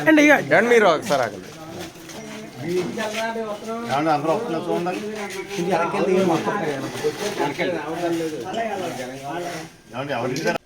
అండి ఇక ఏమండి మీరు ఒకసారి ఆగండి. అందరూ వస్తున్నారు చూడండి. ఎవరి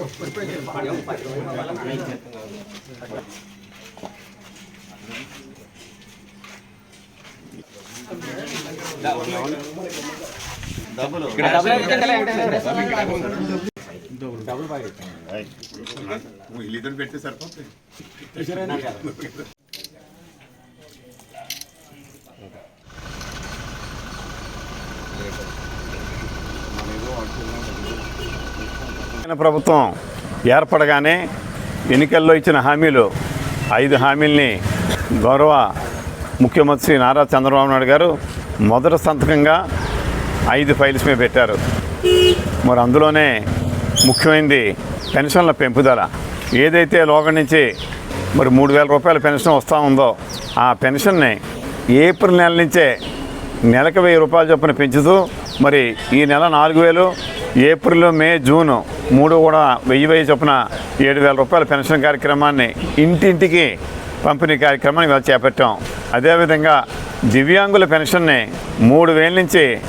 మర్చిపోకండి డబ్బులు వీళ్ళిద్దరు పెడితే సరిపోతుంది ప్రభుత్వం ఏర్పడగానే ఎన్నికల్లో ఇచ్చిన హామీలు ఐదు హామీల్ని గౌరవ ముఖ్యమంత్రి శ్రీ నారా చంద్రబాబు నాయుడు గారు మొదటి సంతకంగా ఐదు ఫైల్స్ మీద పెట్టారు. మరి అందులోనే ముఖ్యమైనది పెన్షన్ల పెంపుదల. ఏదైతే లోగ నుంచి మరి మూడు వేల రూపాయల పెన్షన్ వస్తూ ఉందో ఆ పెన్షన్ని ఏప్రిల్ నెల నుంచే నెలకు వెయ్యి రూపాయలు చొప్పున పెంచుతూ మరి ఈ నెల నాలుగు వేలు ఏప్రిల్ మే జూన్ మూడు కూడా వెయ్యి వెయ్యి చొప్పున ఏడు వేల రూపాయల పెన్షన్ కార్యక్రమాన్ని ఇంటింటికి పంపిణీ కార్యక్రమాన్ని ఇవాళ చేపట్టాం. అదేవిధంగా దివ్యాంగుల పెన్షన్ని మూడు వేల నుంచి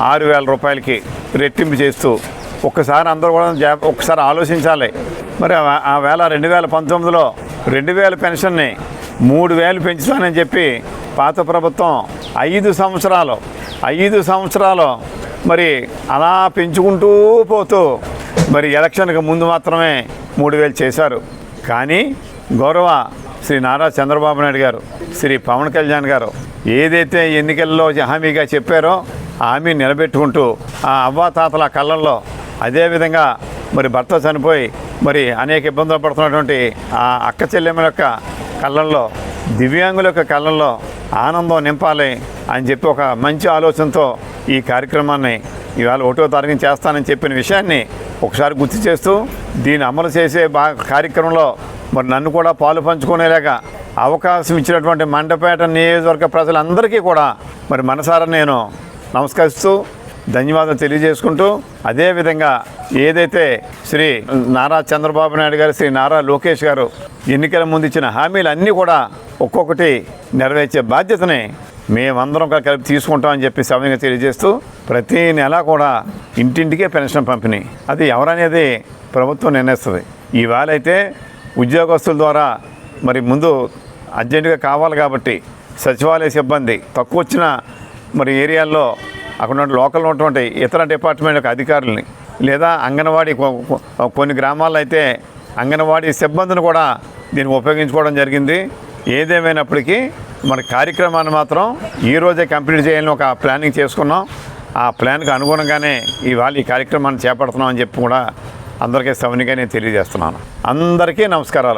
ఆరు వేల రూపాయలకి రెట్టింపు చేస్తూ ఒక్కసారి అందరూ కూడా జా- ఒక్కసారి ఆలోచించాలి. మరి ఆ వేళ రెండు వేల పంతొమ్మిదిలో రెండు వేల పెన్షన్ని మూడు వేలు పెంచుతానని చెప్పి పాత ప్రభుత్వం ఐదు సంవత్సరాలు ఐదు సంవత్సరాలు మరి అలా పెంచుకుంటూ పోతూ మరి ఎలక్షన్కి ముందు మాత్రమే మూడు వేలు చేశారు. కానీ గౌరవ శ్రీ నారా చంద్రబాబు నాయుడు గారు శ్రీ పవన్ కళ్యాణ్ గారు ఏదైతే ఎన్నికల్లో హామీగా చెప్పారో ఆ హామీ నిలబెట్టుకుంటూ ఆ అవ్వాతాతల కళ్ళల్లో అదేవిధంగా మరి భర్త చనిపోయి మరి అనేక ఇబ్బందులు పడుతున్నటువంటి ఆ అక్క చెల్లెమ్మ యొక్క కళ్ళల్లో దివ్యాంగుల యొక్క కళ్ళల్లో ఆనందం నింపాలి అని చెప్పి ఒక మంచి ఆలోచనతో ఈ కార్యక్రమాన్ని ఇవాళ ఒకటో తారీఖున చేస్తానని చెప్పిన విషయాన్ని ఒకసారి గుర్తు చేస్తూ దీన్ని అమలు చేసే బా కార్యక్రమంలో మరి నన్ను కూడా పాలు పంచుకునేలాగా అవకాశం ఇచ్చినటువంటి మండపేట నియోజకవర్గ ప్రజలందరికీ కూడా మరి మనసారా నేను నమస్కరిస్తూ ధన్యవాదాలు తెలియజేసుకుంటూ అదేవిధంగా ఏదైతే శ్రీ నారా చంద్రబాబు నాయుడు గారు శ్రీ నారా లోకేష్ గారు ఎన్నికల ముందు ఇచ్చిన హామీలు అన్నీ కూడా ఒక్కొక్కటి నెరవేర్చే బాధ్యతని మేమందరం కలిపి తీసుకుంటామని చెప్పి సవ్యంగా తెలియజేస్తూ ప్రతి నెల కూడా ఇంటింటికే పెన్షన్ పంపిణీ. అది ఎవరనేది ప్రభుత్వం నిర్ణయిస్తుంది. ఇవాళ అయితే ఉద్యోగస్తుల ద్వారా మరి ముందు అర్జెంటుగా కావాలి కాబట్టి సచివాలయ సిబ్బంది తక్కువ వచ్చిన మరి ఏరియాల్లో అక్కడ లోకల్ ఉన్నటువంటి ఇతర డిపార్ట్మెంట్ యొక్క అధికారులని లేదా అంగన్వాడీ కొన్ని గ్రామాల్లో అయితే అంగన్వాడీ సిబ్బందిని కూడా దీన్ని ఉపయోగించుకోవడం జరిగింది. ఏదేమైనప్పటికీ మన కార్యక్రమాన్ని మాత్రం ఈ రోజే కంప్లీట్ చేయాలని ఒక ప్లానింగ్ చేసుకున్నాం. ఆ ప్లాన్కి అనుగుణంగానే ఇవాళ ఈ కార్యక్రమాన్ని చేపడుతున్నాం అని చెప్పి కూడా అందరికీ సవనిగా నేను తెలియజేస్తున్నాను. అందరికీ నమస్కారాలు.